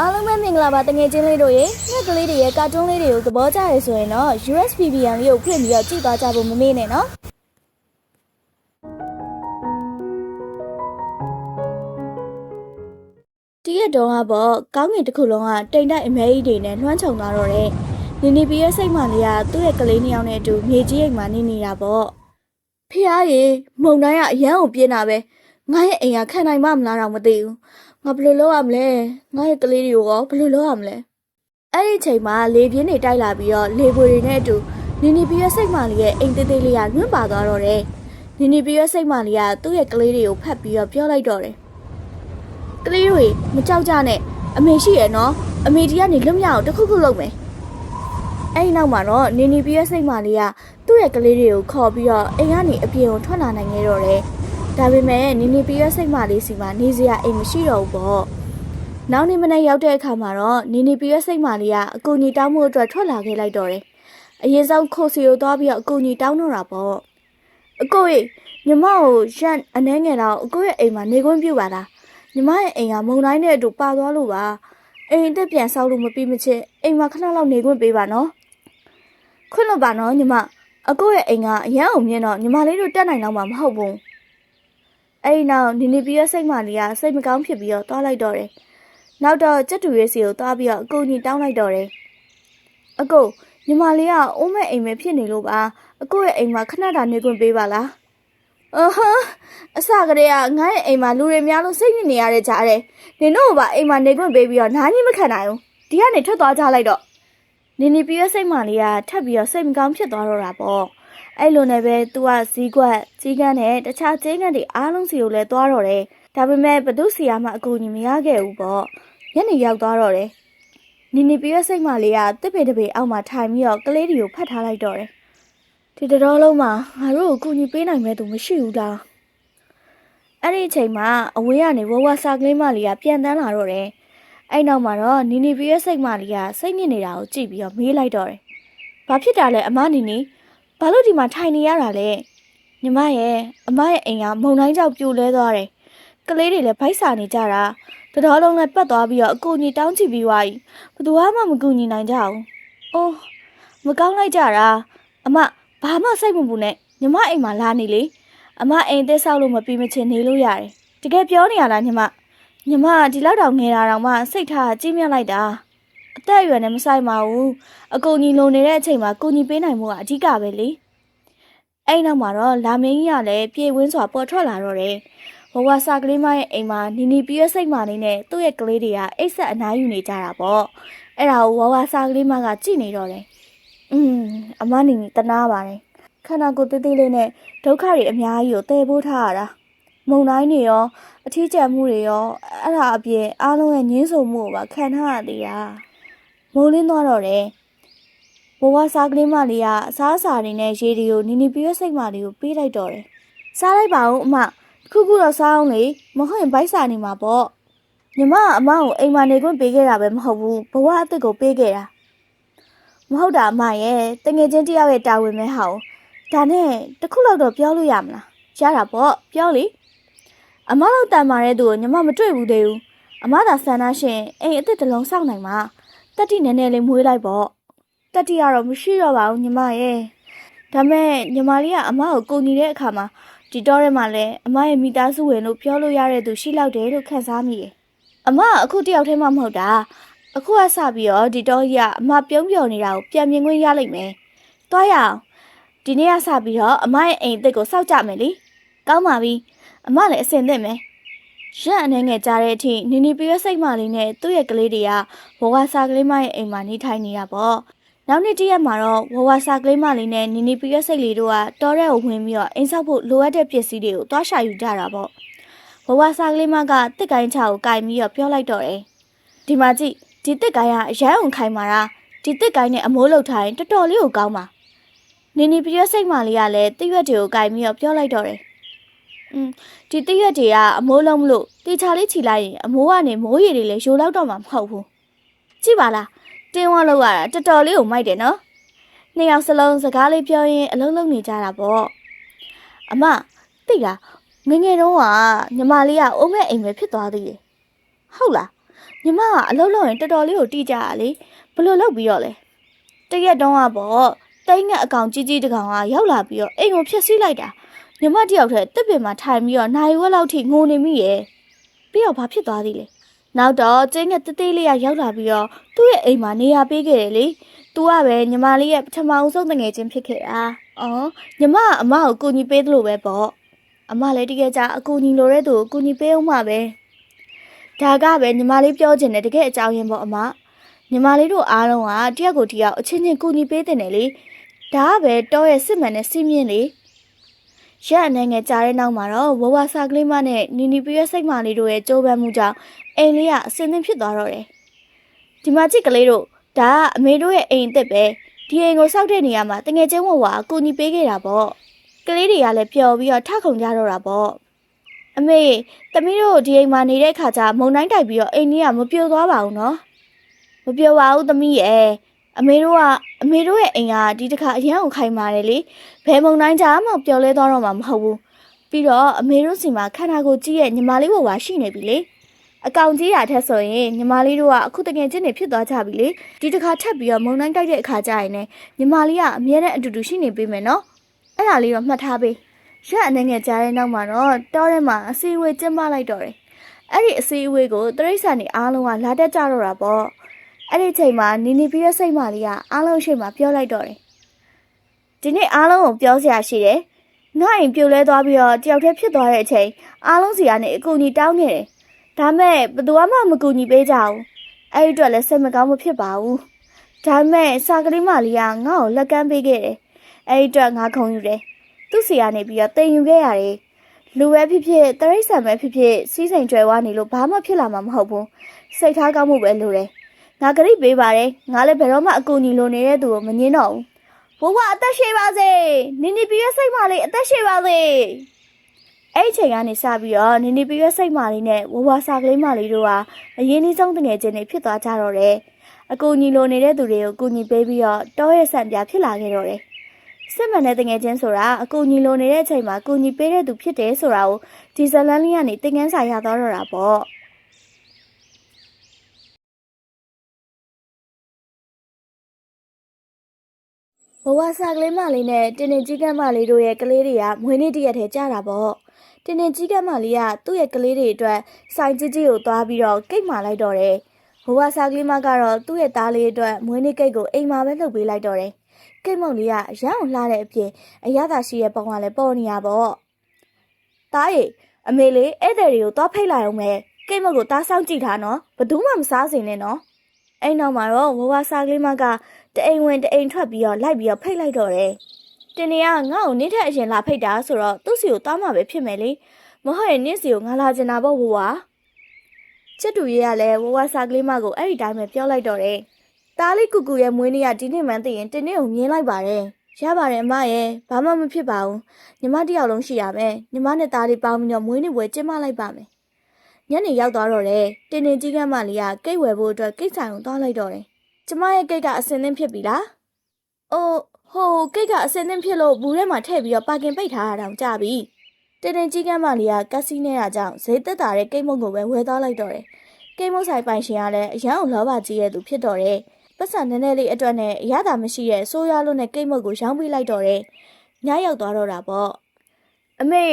အားလုံးပဲမင်္ဂလာပါတငယ်ချင်းလေးတို့ရေငှက်ကလေးတွေရဲ့ကာတွန်းလေးတွေကိုသဘောကျရဆိုရင်တော့ USBBN လေးကိုဖွင့်ပြီးတော့ကြည့်သွားကြဖို့မမေ့နဲ့နော်တရက်တော့ကပေါ့ကောင်းကင်တစ်ခုလုံးကတိမ်တိုက်အမဲကြီးတွေနဲ့လွှမ်းခြုံသွားတော့တဲ့နီနီပီရဲ့စိတ်မှလေးကသူ့ရဲ့ကလေးနှစ်ယောက်နဲ့အတူမြေကြီးအိမ်မှာနေနေတာပေါ့ဖះရေမုံတိုင်းကအရန်ကိုပြင်းတာပဲငါရဲ့အိမ်ကခံနိုင်မှမလားတော့မသိဘူး ငါဘယ်လိုလုပ်ရမလဲငါရဲ့ကလေးတွေကိုရောဘယ်လိုလုပ်ရမလဲအဲ့ဒီအချိန်မှာလေပြင်းတွေတိုက်လာပြီးတော့လေပွေတွေနဲ့အတူနီနီပီရဲ့စိတ်မလေးရဲ့အိမ်သေးသေးလေးကလွင့်ပါသွားတော့တယ်နီနီပီရဲ့စိတ်မလေးကသူ့ရဲ့ကလေးတွေကိုဖတ်ပြီးတော့ပြောလိုက်တော့တယ်ကလေးတွေမကြောက်ကြနဲ့အမေရှိရဲ့နော်အမေဒီကနေလွတ်မြောက်အောင်တစ်ခုခုလုပ်မယ်အဲ့ဒီနောက်မှာတော့နီနီပီရဲ့စိတ်မလေးကသူ့ရဲ့ကလေးတွေကိုခေါ်ပြီးတော့အိမ်ကနေအပြင်ကိုထွက်လာနိုင်ခဲ့တော့တယ် ဒါပေမဲ့နီနီပီရဲ့စိတ်မလေးစီမှာနေစရာအိမ်မရှိတော့ဘူးပေါ့။နောက်နေ့မနေ့ရောက်တဲ့အခါမှာတော့နီနီပီရဲ့စိတ်မလေးကအကူညီတောင်းမှုအတွက်ထွက်လာခဲ့လိုက်တော့တယ်။အရင်ဆုံးခိုစီကိုသွားပြီးတော့အကူညီတောင်းတော့တာပေါ့။အကိုရေညီမကိုရန်အနှဲငယ်တော့အကိုရဲ့အိမ်မှာနေခွင့်ပြုပါလား။ညီမရဲ့အိမ်ကမုံတိုင်းနဲ့အတူပါသွားလို့ပါ။အိမ်အသက်ပြန်ဆောက်လို့မပြီးမချင်းအိမ်မှာခဏလောက်နေခွင့်ပေးပါနော်။ခွင့်လို့ပါနော်ညီမအကိုရဲ့အိမ်ကအရန်အောင်မြင်တော့ညီမလေးတို့တက်နိုင်တော့မှာမဟုတ်ဘူး။ အဲ့ဒီနောက်နီနီပီရဲ့စိတ်မလေးကစိတ်မကောင်းဖြစ်ပြီးတော့တွားလိုက်တော့တယ်။နောက်တော့ကြက်တူရဲ့စီကိုတွားပြီးတော့အကူကြီးတောင်းလိုက်တော့တယ်။အကိုညီမလေးကအိုးမဲ့အိမ်ပဲဖြစ်နေလို့ပါ။အကိုရဲ့အိမ်မှာခဏတာနေခွင့်ပေးပါလား။အဟမ်းအစကတည်းကငါ့ရဲ့အိမ်မှာလူတွေများလို့စိတ်ညစ်နေရတဲ့ကြားတယ်။နင်တို့ကပါအိမ်မှာနေခွင့်ပေးပြီးတော့နားကြီးမခံနိုင်ဘူး။ဒီကနေထွက်သွားကြလိုက်တော့နီနီပီရဲ့စိတ်မလေးကထပ်ပြီးတော့စိတ်မကောင်းဖြစ်သွားတော့တာပေါ့။ အဲ့လိုနဲ့ပဲသူကဇီးကွက်ကြီးကန်းနဲ့တခြားကျင်းကန်းတွေအားလုံးစီကိုလည်းသွားတော့တယ်ဒါပေမဲ့ဘသူစီယာမှအကူကြီးမရခဲ့ဘူးပေါ့ညနေရောက်သွားတော့တယ်နီနီပီရဲ့စိတ်မလေးကတစ်ပေတစ်ပေအောက်မှာထိုင်ပြီးတော့ကလေးတွေကိုဖတ်ထားလိုက်တော့တယ်ဒီတတော်လုံးမှာငါတို့ကိုကူညီပေးနိုင်မဲ့သူမရှိဘူးလားအဲ့ဒီအချိန်မှာအဝေးကနေဝဝစာကလေးမလေးကပြန်တန်းလာတော့တယ်အဲ့နောက်မှာတော့နီနီပီရဲ့စိတ်မလေးကစိတ်ညစ်နေတာကိုကြည့်ပြီးတော့မေးလိုက်တော့တယ်ဘာဖြစ်တာလဲအမနီနီ ဘာလို့ဒီမှာထိုင်နေရတာလဲညီမရဲ့အမရဲ့အိမ်ကမုံတိုင်းကြောက်ပြိုလဲသွားတယ်ကလေးတွေလည်းဗိုက်စာနေကြတာတတော်လုံးလည်းပတ်သွားပြီးတော့အကူကြီးတောင်းချပြီးသွားပြီဘယ်သူမှမကူညီနိုင်ကြဘူးအိုးမကောင်းလိုက်ကြတာအမဘာမှစိတ်မပူနဲ့ညီမအိမ်မှာလာနေလေအမအိမ်သက်ဆောက်လို့မပြီးမချင်းနေလို့ရတယ်တကယ်ပြောနေရလားညီမညီမဒီလောက်တောင်ငယ်တာတောင်မှစိတ်ထားကြီးမြတ်လိုက်တာ အသက်အရွယ်နဲ့မဆိုင်ပါဘူးအကူညီလုံနေတဲ့အချိန်မှာကူညီပေးနိုင်မှုကအဓိကပဲလေအဲ့နောက်မှာတော့လာမင်းကြီးကလည်းပြေဝင်းစွာပေါ်ထွက်လာတော့တယ်ဘဝစာကလေးမရဲ့အိမ်မှာနီနီပြည့်ရဲ့စိတ်မာနေနဲ့သူ့ရဲ့ကလေးတွေကအိတ်ဆက်အနားယူနေကြတာပေါ့အဲ့ဒါကိုဝဝစာကလေးမကကြည့်နေတော့တယ်อืมအမနီနီတနာပါတယ်ခန္ဓာကိုယ်သေးသေးလေးနဲ့ဒုက္ခတွေအများကြီးကိုတည်ပိုးထားရတာမုံတိုင်းတွေရောအထီးကျန်မှုတွေရောအဲ့ဒါအပြင်အားလုံးရဲ့ငင်းဆုံမှုကိုပါခံထားရသေးတာ မိုးလင်းသွားတော့တယ်ဘဝစားကလေးမလေးကအစားအစာတွေနဲ့ရေတွေကိုနီနီပြည့်စိတ်မလေးကိုပေးလိုက်တော့တယ်စားလိုက်ပါဦးအမတစ်ခုခုတော့စားအောင်လေမဟုတ်ရင်ဗိုက်စာနေမှာပေါ့ညီမကအမကိုအိမ်မှာနေခွင့်ပေးခဲ့တာပဲမဟုတ်ဘူးဘဝအစ်စ်ကိုပေးခဲ့တာမဟုတ်တာအမရဲ့တငယ်ချင်းတယောက်ရဲ့တာဝန်ပဲဟာဒါနဲ့တစ်ခုလောက်တော့ပြောလို့ရမလားရတာပေါ့ပြောလေအမလောက်တန်မာတဲ့သူကိုညီမမတွေ့ဘူးသေးဘူးအမသာဆန္ဒရှင်အိမ်အစ်စ်တစ်လုံးစောင့်နိုင်မှာ တက်တိနည်းနည်းလေးမွေးလိုက်ပေါ့တက်တိကတော့မရှိတော့ပါဘူးညီမရဲ့ဒါမဲ့ညီမလေးကအမကိုကူညီတဲ့အခါမှာဒီတော့ထဲမှာလည်းအမရဲ့မိသားစုဝင်လို့ပြောလို့ရတဲ့သူရှိလောက်တယ်လို့ခံစားမိတယ်အမကအခုတယောက်တည်းမှမဟုတ်တာအခုကစပြီးတော့ဒီတော့ကြီးကအမပြုံးပြော်နေတာကိုပြန်မြင်ခွင့်ရလိမ့်မယ်တွားရအောင်ဒီနေ့ကစပြီးတော့အမရဲ့အိမ်အစ်စ်ကိုစောက်ကြမယ်လေကောင်းပါပြီအမလည်းအစင်သင့်မယ် ရက်အနေငယ်ကြားတဲ့အထိနီနီပြည့်စိတ်မလေးနဲ့သူ့ရဲ့ကလေးတွေကဝဝစာကလေးမရဲ့အိမ်မှာနေထိုင်နေတာပေါ့နောက်နေ့တရက်မှာတော့ဝဝစာကလေးမလေးနဲ့နီနီပီရဲ့စိတ်လေးတို့ကတောထဲကိုဝင်ပြီးတော့အိမ်ဆောက်ဖို့လိုအပ်တဲ့ပစ္စည်းတွေကိုတွားရှာယူကြတာပေါ့ဝဝစာကလေးမကတစ်ကိုင်းချာကိုကင်ပြီးတော့ပြောလိုက်တော့တယ်ဒီမှာကြည့်ဒီတစ်ကိုင်းကအရန်အောင်ခိုင်မာတာဒီတစ်ကိုင်းနဲ့အမိုးလောက်ထားရင်တော်တော်လေးကိုကောင်းပါနီနီပီရဲ့စိတ်မလေးကလည်းတိရွက်တွေကိုကင်ပြီးတော့ပြောလိုက်တော့တယ် อืมဒီတိရွက်တွေကအမိုးလုံးမလို့တေချာလေးခြိလိုက်ရင်အမိုးကနေမိုးရည်တွေလည်းယိုလောက်တော့မှာမဟုတ်ဘူးကြည့်ပါလားတင်းဝါလောက်ရတာတော်တော်လေးကိုမိုက်တယ်နော်နှစ်ယောက်စလုံးစကားလေးပြောရင်းအလုံးလုံးနေကြတာပေါ့အမသိလားငယ်ငယ်တုန်းကညီမလေးကအိုးမဲ့အိမ်ပဲဖြစ်သွားသေးတယ်ဟုတ်လားညီမကအလုပ်လုပ်ရင်တော်တော်လေးကိုတိကြရလေဘယ်လို့လုပ်ပြီးတော့လဲတရက်တုန်းကပေါ့တိတ်ငက်အကောင်ကြီးကြီးတစ်ကောင်ကရောက်လာပြီးတော့အိမ်ကိုဖျက်ဆီးလိုက်တာ ညီမတယောက်တည်းတစ်ပင်မှာထိုင်ပြီးတော့နိုင်ဝက်လောက်ထိငိုနေမိရဲ့ပြီးတော့ဘာဖြစ်သွားသေးလဲနောက်တော့ကျင်းငက်တသေးလေးကရောက်လာပြီးတော့သူ့ရဲ့အိမ်မှာနေရာပေးခဲ့တယ်လေသူကပဲညီမလေးရဲ့ပထမအဆုံးတငယ်ချင်းဖြစ်ခဲ့တာအော်ညီမကအမကိုကူညီပေးသလိုပဲပေါ့အမလည်းတကယ်ကြအကူညီလိုတဲ့သူကိုကူညီပေးအောင်မှာပဲဒါကပဲညီမလေးပြောချင်တယ်တကယ်အကြောင်းရင်းပေါ့အမညီမလေးတို့အားလုံးကတယောက်ကိုတယောက်အချင်းချင်းကူညီပေးတင်တယ်လေဒါကပဲတော့ရဲ့စစ်မှန်တဲ့စီးမြင့်လေ ရက်အနေငယ်ကြားတဲ့နောက်မှာတော့ဝဝစာကလေးမနဲ့နီနီပြည့်စိတ်မလေးတို့ရဲ့ကြိုးပမ်းမှုကြောင့်အိမ်လေးကအစင်းသင်းဖြစ်သွားတော့တယ်ဒီမှာကြည့်ကလေးတို့ဒါကအမေတို့ရဲ့အိမ်အစ်စ်ပဲဒီအိမ်ကိုစောက်တဲ့နေရာမှာတငယ်ချင်းဝဝအကူညီပေးခဲ့တာပေါ့ကလေးတွေကလည်းပျော်ပြီးတော့ထခုန်ကြတော့တာပေါ့အမေသမီးတို့ဒီအိမ်မှာနေတဲ့ခါကျမုံတိုင်းတိုက်ပြီးတော့အိမ်ကြီးကမပြိုသွားပါဘူးနော်မပြိုပါဘူးသမီးရဲ့ အမေတို့ကအမေတို့ရဲ့အိမ်ကဒီတစ်ခါအရန်ကိုခိုင်ပါတယ်လေဘယ်မုံတိုင်းကြမှပျော်လဲသွားတော့မှာမဟုတ်ဘူးပြီးတော့အမေတို့စီမှာခန္ဓာကိုယ်ကြီးရဲ့ညီမလေးဘဝရှိနေပြီလေအကောင်ကြီးတာထက်ဆိုရင်ညီမလေးတို့ကအခုတကယ်ချင်းနေဖြစ်သွားကြပြီလေဒီတစ်ခါထပ်ပြီးတော့မုံတိုင်းတိုက်တဲ့အခါကျရင်လည်းညီမလေးကအမြဲတမ်းအတူတူရှိနေပေးမယ်နော်အဲ့ဒါလေးတော့မှတ်ထားပေးရက်အနေငယ်ကြားတဲ့နောက်မှာတော့တောထဲမှာအစည်းအဝေးကျင်းပလိုက်တော့တယ်။အဲ့ဒီအစည်းအဝေးကိုတရိษံနေအားလုံးကလာတက်ကြတော့တာပေါ့။ အဲ့ဒီချိန်မှာနီနီပြီးတဲ့စိတ်မလေးကအားလုံးရှိမှပြောလိုက်တော့တယ်။ဒီနေ့အားလုံးကိုပြောစရာရှိတယ်။ငါ့အိမ်ပြိုလဲသွားပြီးတော့တယောက်တည်းဖြစ်သွားတဲ့အချိန်အားလုံးစီကနေအကူအညီတောင်းနေတယ်။ဒါမဲ့ဘယ်သူမှမကူညီပေးကြဘူး။အဲ့ဒီအတွက်လည်းစိတ်မကောင်းမဖြစ်ပါဘူး။ဒါမဲ့စာကလေးမလေးကငါ့ကိုလက်ကမ်းပေးခဲ့တယ်။အဲ့ဒီအတွက်ငါခုံယူတယ်။သူ့စီကနေပြီးတော့တင်ယူခဲ့ရတယ်။လူပဲဖြစ်ဖြစ်တရိษံပဲဖြစ်ဖြစ်စီးစိမ်ကြွယ်ဝနေလို့ဘာမှဖြစ်လာမှာမဟုတ်ဘူး။စိတ်ထားကောင်းမှုပဲလိုတယ်။ ငါကတိပေးပါတယ်။ငါလည်းဘယ်တော့မှအကူအညီလိုနေတဲ့သူကိုမငင်းတော့ဘူး။ဘဝအသက်ရှိပါစေ။နင်းနေပြီးရစိတ်မလေးအသက်ရှိပါစေ။အဲ့ဒီချိန်ကနေစပြီးတော့နင်းနေပြီးရစိတ်မလေးနဲ့ဝဝစာကလေးမလေးတို့ဟာအရင်နှီးဆုံးတငယ်ချင်းတွေဖြစ်သွားကြတော့တယ်။အကူအညီလိုနေတဲ့သူတွေကိုအကူအညီပေးပြီးတော့တောရဲ့ဆံပြဖြစ်လာခဲ့တော့တယ်။စစ်မှန်တဲ့တငယ်ချင်းဆိုတာအကူညီလိုနေတဲ့အချိန်မှာအကူညီပေးတဲ့သူဖြစ်တယ်ဆိုတာကိုဒီဇလန်လေးကနေသင်ခန်းစာရသွားတော့တာပေါ့ ဘဝစာကလေးမလေးနဲ့တင်းတင်းကြီးကမ်းမလေးတို့ရဲ့ကလေးတွေကမွေးနေ့တရက်ထဲကြာတာပေါ့တင်းတင်းကြီးကမ်းမလေးကသူ့ရဲ့ကလေးတွေအတွက်စိုင်ကြီးကြီးကိုသွားပြီးတော့ကိတ်မာလိုက်တော့တယ်ဘဝစာကလေးမကတော့သူ့ရဲ့သားလေးအတွက်မွေးနေ့ကိတ်ကိုအိမ်မှာပဲလုပ်ပေးလိုက်တော့တယ်ကိတ်မုံလေးကရအောင်လှတဲ့အပြင်အရသာရှိရဲ့ပုံကလည်းပေါ်နေရပေါ့။တားရီအမေလေးဧည့်သည်တွေကိုသွားဖိတ်လိုက်အောင်မယ်။ကိတ်မုံကိုတားဆောင်ကြည့်ထားနော်။ဘယ်သူမှမစားစင်နဲ့နော်။အဲ့နောက်မှာတော့ဝဝစားကလေးမက တအိမ်ဝင်တအိမ်ထွက်ပြီးတော့လိုက်ပြီးတော့ဖိတ်လိုက်တော့တယ်။တင်နေကငါ့ကိုနင်းထက်အရင်လာဖိတ်တာဆိုတော့သူ့စီကိုသွားမှပဲဖြစ်မယ်လေ။မဟုတ်ရင်နင်းစီကိုငါလာကျင်တာပေါ့ဝဝ။ချစ်တူရေးကလည်းဝဝစားကလေးမကိုအဲ့ဒီတိုင်းပဲပြောလိုက်တော့တယ်။တားလေးကူကူရဲ့မွေးနေ့ကဒီနေ့မှန်းသိရင်တင်းနေ့ကိုမြင်လိုက်ပါတယ်။ရပါတယ်အမရဲ့ဘာမှမဖြစ်ပါဘူး။ညီမတစ်ယောက်လုံးရှိရမယ်။ညီမနဲ့တားလေးပေါင်းပြီးတော့မွေးနေ့ပွဲကျင်းပလိုက်ပါမယ်။ညနေရောက်သွားတော့တယ်။တင်းတင်းကြီးကမ်းမလေးကကိတ်ဝယ်ဖို့အတွက်ကိတ်ဆိုင်ကိုသွားလိုက်တော့တယ်။ ကျမရဲ့ကိတ်ကအစင်းသင်းဖြစ်ပြီလား။အိုးဟိုကိတ်ကအစင်းသင်းဖြစ်လို့ဘူးထဲမှာထည့်ပြီးတော့ပါကင်ပိတ်ထားတာတောင်ကြပြီ။တင်းတင်းကြီးကမ်းမလေးကကက်စီနေတာကြောင့်ဈေးသက်တာတဲ့ကိတ်မုံကိုပဲဝယ်သွားလိုက်တော့တယ်။ကိတ်မုံဆိုင်ပိုင်ရှင်ကလည်းအရန်အောင်လောဘကြီးရဲ့သူဖြစ်တော့တယ်။ပတ်စံနည်းနည်းလေးအတွက်နဲ့အရသာမရှိရဲ့ဆိုးရွားလို့နဲ့ကိတ်မုတ်ကိုရောင်းပေးလိုက်တော့တယ်။ညရောက်သွားတော့တာပေါ့။အမေ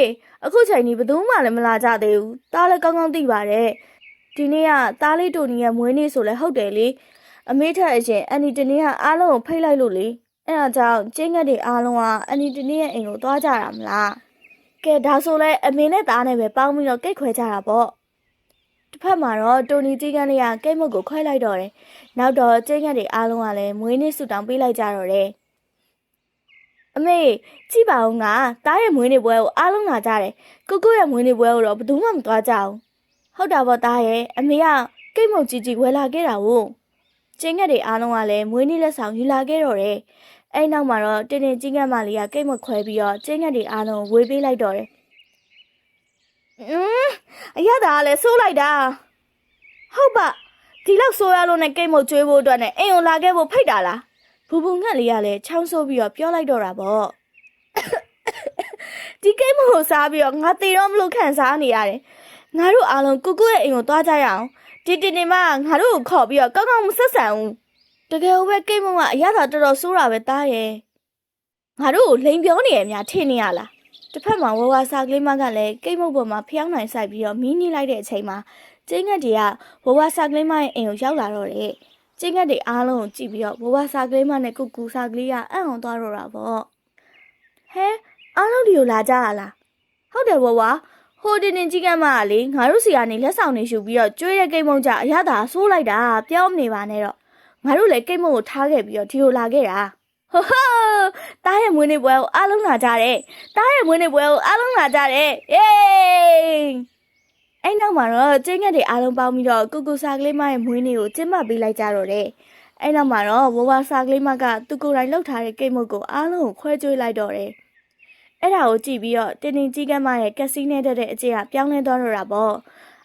အခုချိန်ကြီးဘယ်သူမှလည်းမလာကြသေးဘူး။သားလည်းကောင်းကောင်းသိပါတယ်။ဒီနေ့ကသားလေးတိုနီရဲ့မွေးနေ့ဆိုလဲဟုတ်တယ်လေ။ အမေထက်အရင်အန်နီတနေ့ကအားလုံးကိုဖိတ်လိုက်လို့လေ။အဲဒါကြောင့်ကျင်းငက်တွေအားလုံးကအန်နီတနေ့ရဲ့အိမ်ကိုသွားကြတာမလား။ကဲဒါဆိုလဲအမေနဲ့သားနဲ့ပဲပေါင်းပြီးတော့ကိတ်ခွဲကြတာပေါ့။တစ်ဖက်မှာတော့တိုနီကြီးကန်းလေးကကိတ်မုတ်ကိုခွဲလိုက်တော့တယ်။နောက်တော့ကျင်းရက်တွေအားလုံးကလည်းမွေးနေ့ဆူတောင်းပေးလိုက်ကြတော့တယ်။အမေကြည့်ပါဦးငါတားရဲ့မွေးနေ့ပွဲကိုအားလုံးလာကြတယ်။ကိုကိုရဲ့မွေးနေ့ပွဲကိုတော့ဘယ်သူမှမသွားကြဘူး။ဟုတ်တာပေါ့တားရဲ့အမေကကိတ်မုတ်ကြီးကြီးဝယ်လာခဲ့တာကို ကျင်းရက်တွေအားလုံးကလည်းမွေးနေ့လက်ဆောင်ယူလာခဲ့တော့တယ်။အဲ့နောက်မှာတော့တင်းတင်းကြီးကန်းမလေးကကိတ်မုတ်ခွဲပြီးတော့ကျင်းရက်တွေအားလုံးကိုဝေပေးလိုက်တော့တယ်။အင်းအရသာကလည်းဆိုးလိုက်တာ။ဟုတ်ပါဒီလောက်ဆိုးရလို့နဲ့ကိတ်မုတ်ကျွေးဖို့အတွက်နဲ့အိမ်ကိုလာခဲ့ဖို့ဖိတ်တာလားဘူဘူငှက်လေးကလည်းချောင်းဆိုးပြီးတော့ပြောလိုက်တော့တာပေါ့ဒီကိတ်မုတ်ကိုစားပြီးတော့ငါတေတော့မလို့ခံစားနေရတယ်ငါတို့အားလုံးကုကုရဲ့အိမ်ကိုသွားကြရအောင် ဒီတင်နေမငါတို့ကိုခေါ်ပြီးတော့ကောင်းကောင်းမဆက်ဆံဘူးတကယ်ပဲကိတ်မုံကအရသာတော်တော်ဆိုးတာပဲတားရဲ့ငါတို့ကိုလိန်ပြောနေရများထင်နေရလားတစ်ဖက်မှာဝဝစာကလေးမကလည်းကိတ်မုံပေါ်မှာဖျောင်းနိုင်ဆိုင်ပြီးတော့မီးနေလိုက်တဲ့အချိန်မှာကျင်းငတ်တွေကဝဝစာကလေးမရဲ့အိမ်ကိုရောက်လာတော့တယ်ကျင်းငတ်တွေအားလုံးကိုကြည့်ပြီးတော့ဝဝစာကလေးမနဲ့ကုကူစာကလေးကအံ့အောင်သွားတော့တာပေါ့ဟဲအားလုံးဒီကိုလာကြရလားဟုတ်တယ်ဝဝ ဟိုတင်တင်ကြီးကမှလေငါတို့စီကနေလက်ဆောင်တွေယူပြီးတော့ကျွေးတဲ့ကိတ်မုံကြအရသာဆိုးလိုက်တာပြောမနေပါနဲ့တော့ငါတို့လည်းကိတ်မုံကိုထားခဲ့ပြီးတော့ဒီလိုလာခဲ့တာဟိုဟိုတားရဲ့မွေးနေ့ပွဲကိုအားလုံးလာကြတယ်တားရဲ့မွေးနေ့ပွဲကိုအားလုံးလာကြတယ်ယေးအဲ့နောက်မှာတော့ကျင်းငက်တွေအားလုံးပေါင်းပြီးတော့ကုကူစာကလေးမရဲ့မွေးနေ့ကိုကျင်းပပေးလိုက်ကြတော့တယ်အဲ့နောက်မှာတော့ဝဝစာကလေးမကသူကိုယ်တိုင်လှုပ်ထားတဲ့ကိတ်မုံကိုအားလုံးကိုခွဲကျွေးလိုက်တော့တယ် အဲ့ဒါကိုကြည့်ပြီးတော့တင်းတင်းကြီးကမ်းမရဲ့ကက်စီနဲ့တက်တဲ့အကျင့်ကပြောင်းလဲသွားတော့တာပေါ့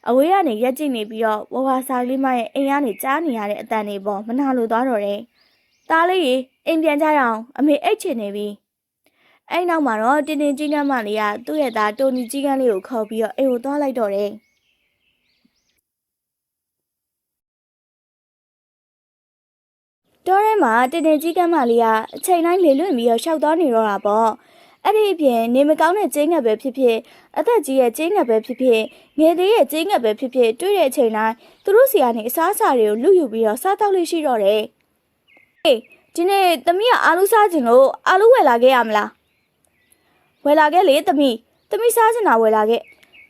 အဝေးကနေရက်ကြည့်နေပြီးတော့ဝဝစာလေးမရဲ့အိမ်ကနေကြားနေရတဲ့အတန်တွေပေါ့မနာလိုသွားတော့တယ်သားလေးရေအိမ်ပြန်ကြရအောင်အမေအိတ်ချင်နေပြီအဲ့နောက်မှာတော့တင်းတင်းကြီးကမ်းမလေးကသူ့ရဲ့သားတိုနီကြီးကမ်းလေးကိုခေါ်ပြီးတော့အိမ်ကိုသွားလိုက်တော့တယ်တော်ရဲမှာတင်းတင်းကြီးကမ်းမလေးကအချိန်တိုင်းလေလွင့်ပြီးတော့ရှောက်သွားနေတော့တာပေါ့ အဲ့ဒီအပြင်နေမကောင်းတဲ့ကျင်းငတ်ပဲဖြစ်ဖြစ်အသက်ကြီးရဲ့ကျင်းငတ်ပဲဖြစ်ဖြစ်ငယ်သေးရဲ့ကျင်းငတ်ပဲဖြစ်ဖြစ်တွေ့တဲ့အချိန်တိုင်းသူတို့စီကနေအစားအစာတွေကိုလူယူပြီးတော့စားတောက်လို့ရှိတော့တယ်။ဟေးဒီနေ့သမီးကအာလူစားခြင်းလို့အာလူဝယ်လာခဲ့ရမလား။ဝယ်လာခဲ့လေသမီးသမီးစားခြင်းတာဝယ်လာခဲ့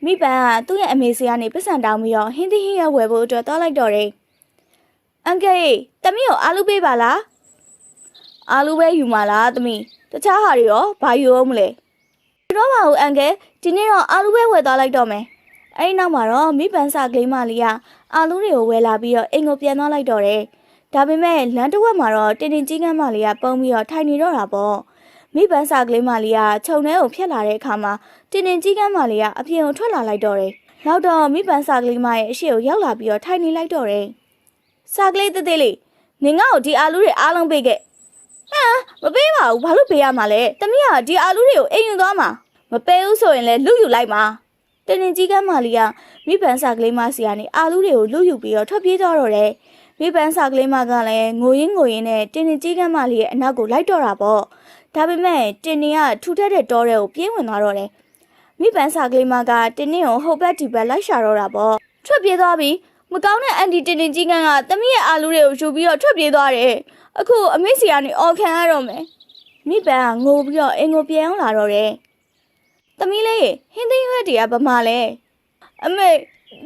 မိပန်ကသူ့ရဲ့အမေစီကနေပတ်စံတောင်းပြီးတော့ဟင်းသီးဟင်းရဝယ်ဖို့အတွက်သွားလိုက်တော့တယ်။အန်ကယ်သမီးကိုအာလူပေးပါလား။အာလူပဲယူမှာလားသမီး တခြားဟာတွေရောဘာယူအောင်မလဲ။တော့ပါဘူးအန်ကယ်ဒီနေ့တော့အာလူပဲဝယ်သွားလိုက်တော့မယ်။အဲဒီနောက်မှာတော့မိပန်စာကလေးမလေးကအာလူတွေကိုဝယ်လာပြီးတော့အိမ်ကိုပြန်သွားလိုက်တော့တယ်။ဒါပေမဲ့လမ်းတစ်ဝက်မှာတော့တင်တင်ကြီးကန်းမလေးကပုံပြီးတော့ထိုင်နေတော့တာပေါ့။မိပန်စာကလေးမလေးကခြုံထဲကိုဖြတ်လာတဲ့အခါမှာတင်တင်ကြီးကန်းမလေးကအပြင်ကိုထွက်လာလိုက်တော့တယ်။နောက်တော့မိပန်စာကလေးမရဲ့အရှိကိုရောက်လာပြီးတော့ထိုင်နေလိုက်တော့တယ်။စာကလေးသေးသေးလေးနင်ငါ့ကိုဒီအာလူတွေအားလုံးပေးခဲ့ မပေးပါဘူးဘာလို့ပေးရမှာလဲတမီးကဒီအာလူတွေကိုအိမ်ယူသွားမှာမပေးဘူးဆိုရင်လည်းလူယူလိုက်မှာတင်းတင်းကြီးကမ်းမလေးကမိပန်းစာကလေးမစီကနေအာလူတွေကိုလူယူပြီးတော့ထွက်ပြေးသွားတော့တယ်မိပန်းစာကလေးမကလည်းငိုရင်းငိုရင်းနဲ့တင်းတင်းကြီးကမ်းမလေးရဲ့အနောက်ကိုလိုက်တော့တာပေါ့ဒါပေမဲ့တင်းတင်းကထူထက်တဲ့တောထဲကိုပြေးဝင်သွားတော့တယ်မိပန်းစာကလေးမကတင်းတင်းကိုဟိုဘက်ဒီဘက်လိုက်ရှာတော့တာပေါ့ထွက်ပြေးသွားပြီးမကောင်းတဲ့အန်တီတင်းတင်းကြီးကမ်းကတမီးရဲ့အာလူတွေကိုယူပြီးတော့ထွက်ပြေးသွားတယ် အခုအမေစီကနေအော်ခံရတော့မယ်မိပန်ကငိုပြီးတော့အင်ကိုပြန်အောင်လာတော့တယ်သမီးလေးဟင်းသိမ်းရွက်တွေကဘာမှလဲအမေ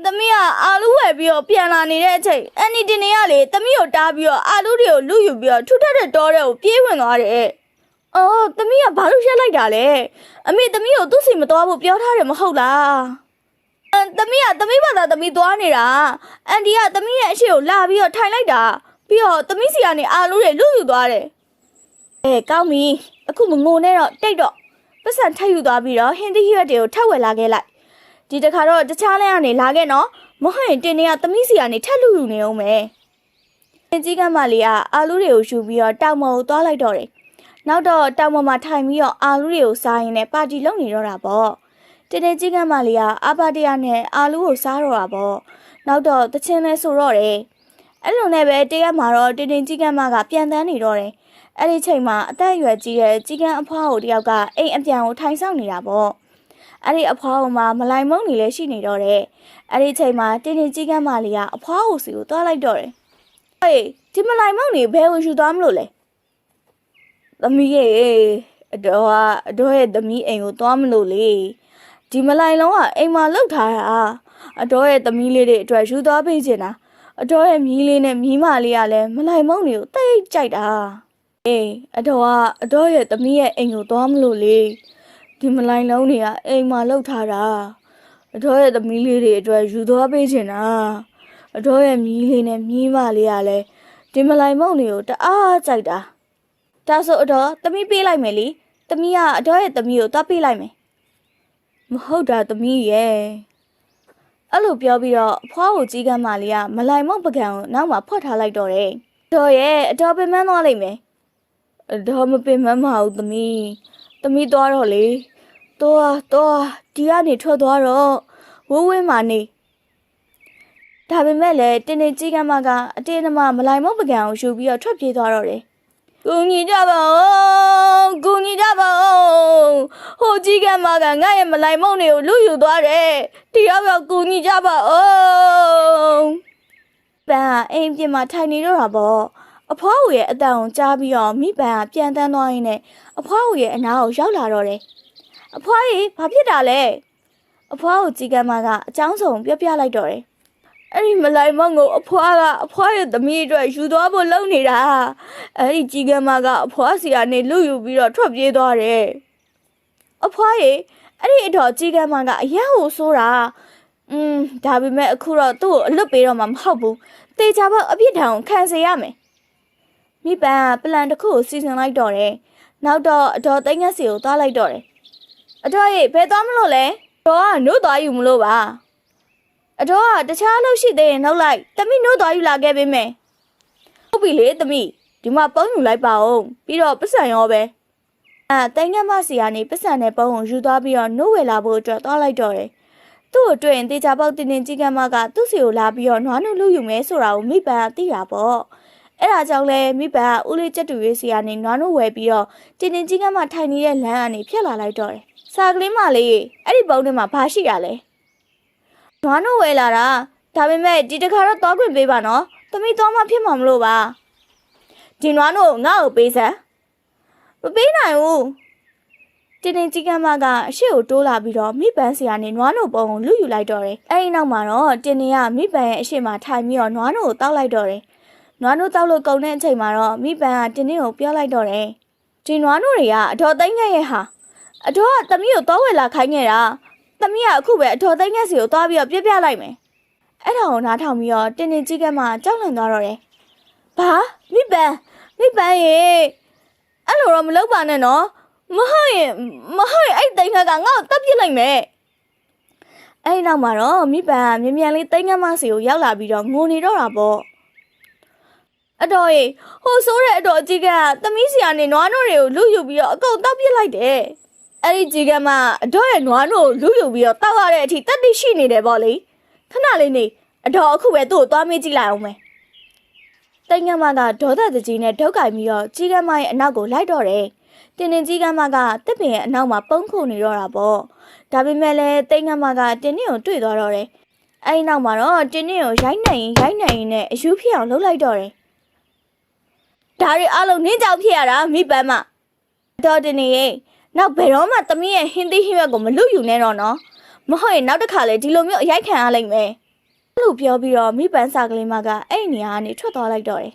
သမီးကအာလူဝယ်ပြီးတော့ပြန်လာနေတဲ့အချိန်အန်နီတင်နေရလေသမီးကိုတားပြီးတော့အာလူတွေကိုလူယူပြီးတော့ထူထပ်တဲ့တောတဲ့ကိုပြေးဝင်သွားတယ်အော်သမီးကဘာလို့ရက်လိုက်တာလဲအမေသမီးကိုသူ့စီမသွားဖို့ပြောထားတယ်မဟုတ်လားအမ်သမီးကသမီးဘာသာသမီးသွားနေတာအန်ဒီကသမီးရဲ့အရှိကိုလာပြီးတော့ထိုင်လိုက်တာ ပြီးတော့သမီးစီကနေအာလူတွေလူယူသွားတယ်။အဲကောင်းပြီ။အခုမငိုနဲ့တော့တိတ်တော့ပတ်စံထပ်ယူသွားပြီးတော့ဟင်းသီးရွက်တွေကိုထပ်ဝယ်လာခဲ့လိုက်။ဒီတခါတော့တခြားလဲကနေလာခဲ့နော်။မဟုတ်ရင်တင်နေကသမီးစီကနေထပ်လူယူနေအောင်မယ်။တင်ကြီးကမလေးကအာလူတွေကိုယူပြီးတော့တောင်ပေါ်ကိုသွားလိုက်တော့တယ်။နောက်တော့တောင်ပေါ်မှာထိုင်ပြီးတော့အာလူတွေကိုစားရင်းနဲ့ပါတီလုပ်နေတော့တာပေါ့။တင်တင်ကြီးကမလေးကအာပါတရနဲ့အာလူကိုစားတော့တာပေါ့။နောက်တော့တချင်းလဲဆိုတော့တယ်။ အဲ့လိုနဲ့ပဲတရက်မှာတော့တင်တင်ကြီးကန်းမကပြန်တန်းနေတော့တယ်။အဲ့ဒီချိန်မှာအသက်အရွယ်ကြီးတဲ့ကြီးကန်းအဖွားကိုတယောက်ကအိမ်အပြန်ကိုထိုင်ဆောင်နေတာပေါ့။အဲ့ဒီအဖွားကမှမလိုက်မုံနေလဲရှိနေတော့တယ်။အဲ့ဒီချိန်မှာတင်တင်ကြီးကန်းမလေးကအဖွားကိုစီကိုတွားလိုက်တော့တယ်။ဟေးဒီမလိုက်မုံနေဘယ်ကိုယူသွားမလို့လဲ။သမီးရဲ့အတော်ကအတော်ရဲ့သမီးအိမ်ကိုတွားမလို့လေ။ဒီမလိုက်လုံးကအိမ်မှာလောက်ထားတာ။အတော်ရဲ့သမီးလေးတွေအတွက်ယူသွားပေးချင်တာ။ အတော်ရဲ့မြီးလေးနဲ့မြီးမလေးကလည်းမလိုက်မုံတွေကိုတိတ်ကြိုက်တာအေးအတော်ကအတော်ရဲ့သမီးရဲ့အိမ်ကိုသွားမလို့လေဒီမလိုက်လုံးတွေကအိမ်မှာလှုပ်ထားတာအတော်ရဲ့သမီးလေးတွေအတွက်ယူသွားပေးချင်တာအတော်ရဲ့မြီးလေးနဲ့မြီးမလေးကလည်းဒီမလိုက်မုံတွေကိုတအားကြိုက်တာဒါဆိုအတော်သမီးပေးလိုက်မယ်လေသမီးကအတော်ရဲ့သမီးကိုသွားပေးလိုက်မယ်မဟုတ်တာသမီးရဲ့ အဲ့လိုပြောပြီးတော့အဖွားကိုကြီးကမ်းမလေးကမလိုက်မုတ်ပကံကိုနောက်မှဖွက်ထားလိုက်တော့တယ်။တော်ရဲ့အတော်ပင်မန်းသွားလိမ့်မယ်။အတော်မပင်မန်းမဟုတ်သမီး။သမီးသွားတော့လေ။တော့တော့ဒီကနေထွက်သွားတော့ဝဝင်းမာနေ။ဒဒါပေမဲ့လည်းတင်းတင်းကြီးကမ်းမကအတင်းအဓမ္မမလိုက်မုတ်ပကံကိုယူပြီးတော့ထွက်ပြေးသွားတော့တယ်။ ကူညီကြပါဦးကူညီကြပါဦးဟိုကြီးကမ်းမကငါ့ရဲ့မလိုက်မုတ်တွေကိုလူယူသွားတယ်။တရားပြောကူညီကြပါဦး။ပန်းကအိမ်ပြင်မှာထိုင်နေတော့တာပေါ့။အဖွားဟူရဲ့အတန်ကိုကြားပြီးတော့မိပန်းကပြန်တန်းသွားရင်းနဲ့အဖွားဟူရဲ့အနားကိုရောက်လာတော့တယ်။အဖွားကြီးဘာဖြစ်တာလဲ။အဖွားကိုကြီးကမ်းမကအကြောင်းစုံပြောပြလိုက်တော့တယ်။ အဲ့ဒီမလိုက်မောင်ကိုအဖွားကအဖွားရဲ့သမီးအတွက်ယူသွားဖို့လုပ်နေတာ။အဲ့ဒီကြီးကမ်းမကအဖွားစီကနေလူယူပြီးတော့ထွက်ပြေးသွားတယ်။အဖွားရဲ့အဲ့ဒီအတော်ကြီးကမ်းမကအရန်ဟိုဆိုးတာ။อืมဒါပေမဲ့အခုတော့သူ့ကိုအလွတ်ပေးတော့မှမဟုတ်ဘူး။တေချာပေါ့အပြစ်ဒဏ်ကိုခံစေရမယ်။မိပန်းကပလန်တစ်ခုကိုစီစဉ်လိုက်တော့တယ်။နောက်တော့အတော်သိန်းငက်စီကိုသွားလိုက်တော့တယ်။အတော်ရဲ့ဘယ်သွားမလို့လဲ။တော်ကနှုတ်သွားယူမလို့ပါ။ အတော်ကတခြားအလုပ်ရှိသေးရင်နှုတ်လိုက်။တမိနှုတ်သွားယူလာခဲ့ပေးမယ်။ဟုတ်ပြီလေတမိဒီမှာပုံယူလိုက်ပါဦး။ပြီးတော့ပတ်စံရောပဲ။အဲသိန်းငက်မစီကနေပတ်စံနဲ့ပုံကိုယူသွားပြီးတော့နှုတ်ဝယ်လာဖို့အတွက်သွားလိုက်တော့တယ်။သူ့ကိုတွေ့ရင်တေချာပေါက်တင်တင်ကြီးကမ်းမကသူ့စီကိုလာပြီးတော့နွားနှုတ်လူယူမယ်ဆိုတာကိုမိပန်ကသိတာပေါ့။အဲ့ဒါကြောင့်လဲမိဘကဦးလေးကျက်တူရေးစီကနေနွားနို့ဝယ်ပြီးတော့တင်းတင်းကြီးကမှထိုင်နေတဲ့လမ်းကနေဖြတ်လာလိုက်တော့တယ်။စာကလေးမလေးအဲ့ဒီပုံထဲမှာဘာရှိရလဲ။ နွားနို့ဝယ်လာတာဒါပေမဲ့ဒီတစ်ခါတော့သွားခွင့်ပေးပါနော်။သမီးသွားမှဖြစ်မှာမလို့ပါ။ဒီနွားနို့ငါ့ကိုပေးစမ်း။မပေးနိုင်ဘူး။တင်းတင်းကြီးကမှကအရှိကိုတိုးလာပြီးတော့မိပန်းစီကနေနွားနို့ပုံကိုလူယူလိုက်တော့တယ်။အဲ့ဒီနောက်မှာတော့တင်းတင်းကမိပန်းရဲ့အရှိမထိုင်ပြီးတော့နွားနို့ကိုတောက်လိုက်တော့တယ်။နွားနို့တောက်လို့ကုန်တဲ့အချိန်မှာတော့မိပန်ကတင်းတင်းကိုပြောလိုက်တော့တယ်။ဒီနွားနို့တွေကအတော်သိမ့်ခဲ့ရဲ့ဟာအတော်ကသမီးကိုတောဝယ်လာခိုင်းနေတာ။ သမီးကအခုပဲအတော်သိမ့်ခဲ့စီကိုသွားပြီးတော့ပြပြလိုက်မယ်။အဲ့ဒါကိုနားထောင်ပြီးတော့တင်းတင်းကြီးကမှကြောက်လန့်သွားတော့တယ်။ဘာမိပန်မိပန်ရေအဲ့လိုတော့မလုပ်ပါနဲ့နော်။မဟုတ်ရင်မဟုတ်ရင်အဲ့တိမ်ခါကငါ့ကိုတပ်ပစ်လိုက်မယ်။အဲ့ဒီနောက်မှာတော့မိပန်ကမြ мян လေးတိမ်ခါမစီကိုရောက်လာပြီးတော့ငိုနေတော့တာပေါ့။ အတော်ရေဟိုဆိုးတဲ့အတော်ကြီးကသမီးစီကနေနွားနို့တွေကိုလူယူပြီးတော့အကုန်တောက်ပစ်လိုက်တယ်။ အဲ့ဒီကြီးကမှအတော်ရဲ့နွားနို့ကိုလူယူပြီးတော့တောက်ရတဲ့အထိတက်တိရှိနေတယ်ပေါ့လေ။ခဏလေးနေအတော်အခုပဲသူ့ကိုသွားမေးကြည့်လိုက်အောင်မယ်။တိန်ကမကဒေါသတကြီးနဲ့ဒုက္ကင်ပြီးတော့ကြီးကမရဲ့အနောက်ကိုလိုက်တော့တယ်။တင်းတင်းကြီးကမကတစ်ပင်ရဲ့အနောက်မှာပုံခုန်နေတော့တာပေါ့။ဒါပေမဲ့လည်းတိန်ကမကတင်းတင်းကိုတွေ့သွားတော့တယ်။အဲ့ဒီနောက်မှာတော့တင်းတင်းကိုရိုက်နိုင်ရင်ရိုက်နိုင်ရင်နဲ့အယူဖြစ်အောင်လုပ်လိုက်တော့တယ်။ဒါတွေအလုံးနင်းကြောင်ဖြစ်ရတာမိပန်းမတော်တင်နေရဲ့ နောက်ဘယ်တော့မှသမီးရဲ့ဟင်းသီးဟင်းရွက်ကိုမလွတ်ယူနဲ့တော့နော်မဟုတ်ရင်နောက်တစ်ခါလေဒီလိုမျိုးအရိုက်ခံရလိမ့်မယ်အဲ့လိုပြောပြီးတော့မိပန်းစာကလေးမကအဲ့ဒီနေရာကနေထွက်သွားလိုက်တော့တယ်